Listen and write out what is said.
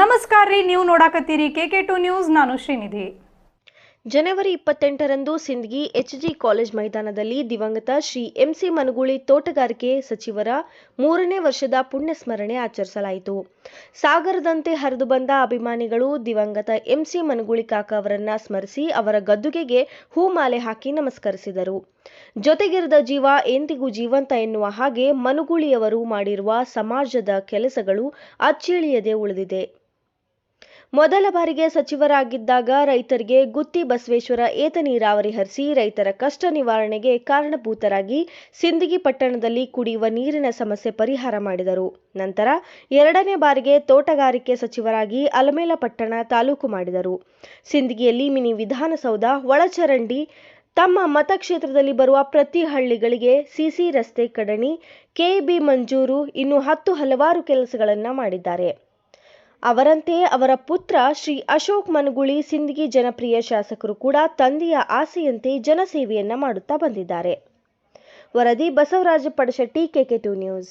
ನಮಸ್ಕಾರ ರೀ, ನೀವು ನೋಡಾಕತ್ತೀರಿ ಕೆ ಕೆ ಟು ನ್ಯೂಸ್, ನಾನು ಶ್ರೀನಿಧಿ. ಜನವರಿ ಇಪ್ಪತ್ತೆಂಟರಂದು ಸಿಂದಗಿ ಎಚ್ಜಿ ಕಾಲೇಜ್ ಮೈದಾನದಲ್ಲಿ ದಿವಂಗತ ಶ್ರೀ ಎಂಸಿ ಮನಗೂಳಿ ತೋಟಗಾರಿಕೆ ಸಚಿವರ ಮೂರನೇ ವರ್ಷದ ಪುಣ್ಯ ಸ್ಮರಣೆ ಆಚರಿಸಲಾಯಿತು. ಸಾಗರದಂತೆ ಹರಿದು ಬಂದ ಅಭಿಮಾನಿಗಳು ದಿವಂಗತ ಎಂಸಿ ಮನಗೂಳಿ ಕಾಕ ಅವರನ್ನ ಸ್ಮರಿಸಿ ಅವರ ಗದ್ದುಗೆಗೆ ಹೂಮಾಲೆ ಹಾಕಿ ನಮಸ್ಕರಿಸಿದರು. ಜೊತೆಗಿರದ ಜೀವ, ಎಂದಿಗೂ ಜೀವಂತ ಎನ್ನುವ ಹಾಗೆ ಮನುಗುಳಿಯವರು ಮಾಡಿರುವ ಸಮಾಜದ ಕೆಲಸಗಳು ಅಚ್ಚಳಿಯದೆ ಉಳಿದಿದೆ. ಮೊದಲ ಬಾರಿಗೆ ಸಚಿವರಾಗಿದ್ದಾಗ ರೈತರಿಗೆ ಗುತ್ತಿ ಬಸವೇಶ್ವರ ಏತ ನೀರಾವರಿ ಹರಿಸಿ ರೈತರ ಕಷ್ಟ ನಿವಾರಣೆಗೆ ಕಾರಣಭೂತರಾಗಿ ಸಿಂದಗಿ ಪಟ್ಟಣದಲ್ಲಿ ಕುಡಿಯುವ ನೀರಿನ ಸಮಸ್ಯೆ ಪರಿಹಾರ ಮಾಡಿದರು. ನಂತರ ಎರಡನೇ ಬಾರಿಗೆ ತೋಟಗಾರಿಕೆ ಸಚಿವರಾಗಿ ಅಲಮೇಲ ಪಟ್ಟಣ ತಾಲೂಕು ಮಾಡಿದರು. ಸಿಂದಗಿಯಲ್ಲಿ ಮಿನಿ ವಿಧಾನಸೌಧ, ಒಳಚರಂಡಿ, ತಮ್ಮ ಮತಕ್ಷೇತ್ರದಲ್ಲಿ ಬರುವ ಪ್ರತಿ ಹಳ್ಳಿಗಳಿಗೆ ಸಿಸಿ ರಸ್ತೆ ಕಡಣಿ ಕೆಬಿ ಮಂಜೂರು ಇನ್ನು ಹತ್ತು ಹಲವಾರು ಕೆಲಸಗಳನ್ನು ಮಾಡಿದ್ದಾರೆ. ಅವರಂತೆ ಅವರ ಪುತ್ರ ಶ್ರೀ ಅಶೋಕ್ ಮನಗುಳಿ ಸಿಂದಗಿ ಜನಪ್ರಿಯ ಶಾಸಕರು ಕೂಡ ತಂದೆಯ ಆಸೆಯಂತೆ ಜನಸೇವೆಯನ್ನ ಮಾಡುತ್ತಾ ಬಂದಿದ್ದಾರೆ. ವರದಿ Basavaraj Padashetti KK two news.